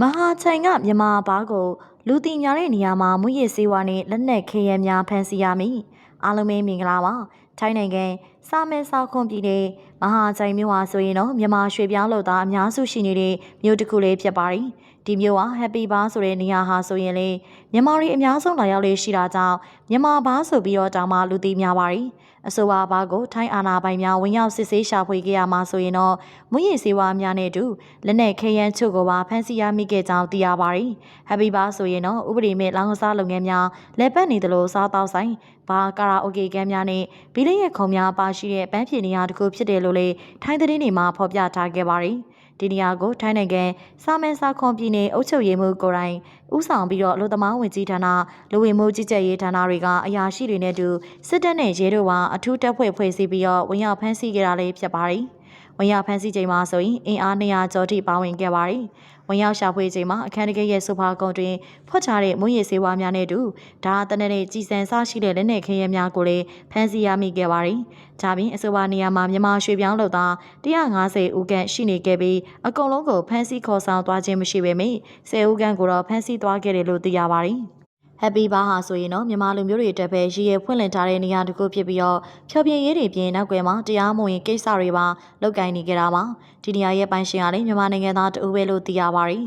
မဟာချိန်ကမြန်မာဘားကိုလူတီများတဲ့နေရာမှာမွေးရည်စေးဝါနဲ့လက်နက်ခဲယမ်းများဖမ်းဆီးရမည်အားလုံးပဲမင်္ဂလာပါထိုင်းနိုင်ငံ စာမဲစာခွန်ပြည်နယ်မဟာချိန်မြို့ဟာဆိုရင်တော့မြန်မာရွှေပြောင်းလုပ်သားအများစုရှိနေတဲ့မြို့တစ်ခုလေးဖြစ်ပါတယ်ဒီမြို့ဟာ Happy Bar ဆိုတဲ့နေရာဟာဆိုရင်လေမြန်မာတွေအများဆုံးလာရောက်လေးရှိတာကြောင့်မြန်မာဘားဆိုပြီးတော့တောင်မှလူသိများပါတယ်အဆိုပါဘားကိုထိုင်းအာဏာပိုင်များဝင်ရောက်စစ်ဆေးရှာဖွေခဲ့ရမှာဆိုရင်တော့မွေးရည်စေးဝါများနဲ့အတူလက်နက်ခဲယမ်းချုပ်ကိုပါဖမ်းဆီးရမိခဲ့ကြောင်းသိရပါတယ်။ Happy Bar ဆိုရင်တော့ဥပဒေမဲ့လောင်းကစားလုပ်ငန်းများလက်ပတ်နေသလိုစားတောက်ဆိုင်ဘာကာရာအိုကေကမ်းများနဲ့ဘီလင်းရဲ့ခုံများပါရှိတဲ့ပန်းဖြေနေရာတစ်ခုဖြစ်တယ်လို့လေထိုင်းသတင်းတွေမှာဖော်ပြထားခဲ့ပါတယ်။ဒီနေရာကိုထိုင်းနိုင်ငံစာမဲစာခွန်ပြည်နယ်အုပ်ချုပ်ရေးမှူးကိုယ်တိုင်ဦးဆောင်ပြီးတော့အလို့သမားဝင်ကြီးဌာနလူဝင်မှုကြီးကြပ်ရေးဌာနတွေကအရာရှိတွေနဲ့အတူစစ်တပ်နဲ့ရဲတို့ကအထူးတပ်ဖွဲ့ဖွဲ့စည်းပြီးတော့ဝင်ရောက်ဖမ်းဆီးခဲ့တာလေးဖြစ်ပါတယ်။ ဝင်ရောက်ဖမ်းဆီးချိန်မှာဆိုရင်အင်အား200ကျော်ထိပါဝင်ခဲ့ပါတယ်။ဝင်ရောက်ရှာဖွေချိန်မှာအခန်းတကယ်ရဲ့ဆိုဖာကုန်းတွင်ဖွက်ထားတဲ့မွေးရည်စေးဝါးများနဲ့အတူဒါတနက်နေ့ကြည်စံစားရှိတဲ့လက်နက်ခဲယမ်းများကိုလည်းဖမ်းဆီးရမိခဲ့ပါတယ်။ဒါပြင်အဆိုပါနေရာမှာမြန်မာရွှေပြောင်းလုပ်သား150ဦးခန့်ရှိနေခဲ့ပြီးအကုန်လုံးကိုဖမ်းဆီးခေါ်ဆောင်သွားခြင်းမရှိပေမယ့်10ဦးခန့်ကိုတော့ဖမ်းဆီးသွားခဲ့တယ်လို့သိရပါတယ်။ Happy Bar ဟာဆိုရင်တော့မြန်မာလူမျိုးတွေတက်ပဲရည်ရဖွင့်လှစ်ထားတဲ့နေရာတစ်ခုဖြစ်ပြီးတော့ဖြောပြရေးတွေပြင်နောက်ွယ်မှာတရားမဝင်ကိစ္စတွေပါလုပ်ကိုင်နေကြတာပါဒီနေရာရဲ့ပိုင်ရှင်ကလည်းမြန်မာနိုင်ငံသားတဦးပဲလို့သိရပါတယ်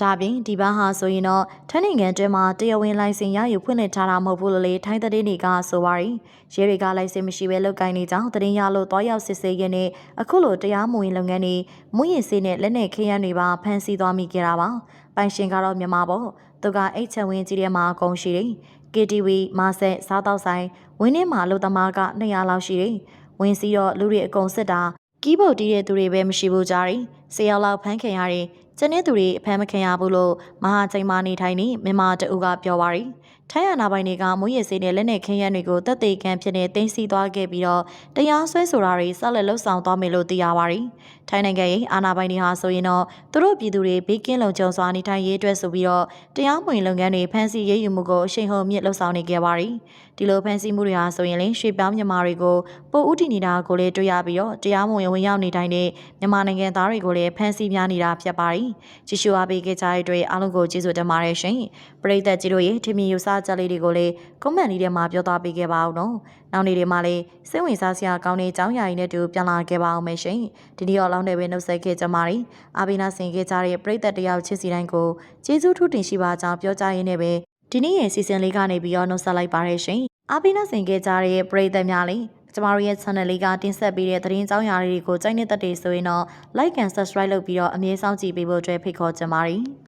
ဒါပြင်ဒီဘာဟာဆိုရင်တော့ထိုင်းနိုင်ငံတွင်းမှာတရားဝင်လိုင်စင်ရယူဖွင့်လှစ်ထားတာမဟုတ်ဘူးလို့လေထိုင်းသတင်းတွေကဆိုပါရီရဲတွေကလိုင်စင်မရှိဘဲလုပ်ကိုင်နေကြောင်းသတင်းရလို့တွားရောက်စစ်ဆေးရင်းနဲ့အခုလိုတရားမဝင်လုပ်ငန်းတွေမွေးရည်စေးနဲ့လက်နက်ခဲယမ်းတွေပါဖမ်းဆီးသွားမိကြတာပါပိုင်ရှင်ကတော့မြန်မာပေါ့ သူကအိတ်ချံဝင်းကြီးထဲမှာအကုန်ရှိတယ် KTV မာဆက်စားတောက်ဆိုင်ဝင်းထဲမှာလူသမားက200လောက်ရှိတယ်ဝင်းစီတော့လူတွေအကုန်စစ်တာကီးဘုတ်တီးတဲ့သူတွေပဲမရှိဘူးကြတယ်။ဆေးရောက်လောက်ဖမ်းခင်ရတယ်။ကျန်တဲ့သူတွေအဖမ်းမခံရဘူးလို့မဟာချိန်မာနေထိုင်နေမြန်မာတအူကပြောပါရီ။ ထိုင်းရနာပိုင်တွေကမွေးရစေးတဲ့လက်နက်ခင်းရန်တွေကိုတပ်သေးခံဖြစ်နေတင်းစီသွားခဲ့ပြီးတော့တရားစွဲဆိုတာတွေဆက်လက်လှုပ်ဆောင်သွားမယ်လို့သိရပါရီ။ထိုင်းနိုင်ငံရဲ့အာဏာပိုင်တွေဟာဆိုရင်တော့သူတို့ပြည်သူတွေဘေးကင်းလုံခြုံစွာနေထိုင်ရေးအတွက်ဆိုပြီးတော့တရားမဝင်လုပ်ငန်းတွေဖမ်းဆီးရေးယူမှုကိုအရှိန်ဟုန်မြင့်လှုပ်ဆောင်နေခဲ့ပါရီ။ဒီလိုဖမ်းဆီးမှုတွေဟာဆိုရင်လည်းရွှေပြောင်းမြန်မာတွေကိုပိုဥတီနေတာကိုလည်းတွေ့ရပြီးတော့တရားမဝင်ဝင်ရောက်နေထိုင်တဲ့မြန်မာနိုင်ငံသားတွေကိုလည်းဖမ်းဆီးများနေတာဖြစ်ပါတယ်။ကြည့်ရှုအားပေးခဲ့ကြတဲ့အတွက်အားလုံးကိုကျေးဇူးတင်ပါတယ်ရှင်။ပရိသတ်ကြီးတို့ရဲ့ထင်မြင်ယူဆချက်လေးတွေကိုလည်းကွန်မန့်လေးထဲမှာပြောသွားပေးခဲ့ပါဦးနော်။နောက်နေ့တွေမှာလည်းစိတ်ဝင်စားစရာကောင်းတဲ့အကြောင်းအရာတွေနဲ့တူပြန်လာခဲ့ပါအောင်မယ်ရှင်။ဒီနေ့တော့လောင်းတယ်ပဲနှုတ်ဆက်ခဲ့ကြပါရီ။အာဘိနာဆင်ခဲ့ကြတဲ့ပရိသတ်တယောက်ချစ်စီတိုင်းကိုကျေးဇူးထူးတင်ရှိပါကြောင်းပြောကြားရင်းနဲ့ပဲဒီနေ့ရဲ့စီစဉ်လေးကနေပြီးတော့နှုတ်ဆက်လိုက်ပါရရှင်။အာဘိနာဆင်ခဲ့ကြတဲ့ပရိသတ်များလည်းကျမတို့ရဲ့ channel လေးကတင်ဆက်ပေးတဲ့သတင်းကြောင်းရာတွေကိုကြိုက်နေတဲ့တဲ့ဆိုရင်တော့ like and subscribe လုပ်ပြီးတော့အမြဲစောင့်ကြည့်ပေးဖို့အတွက်ဖိတ်ခေါ်ချင်ပါတယ်။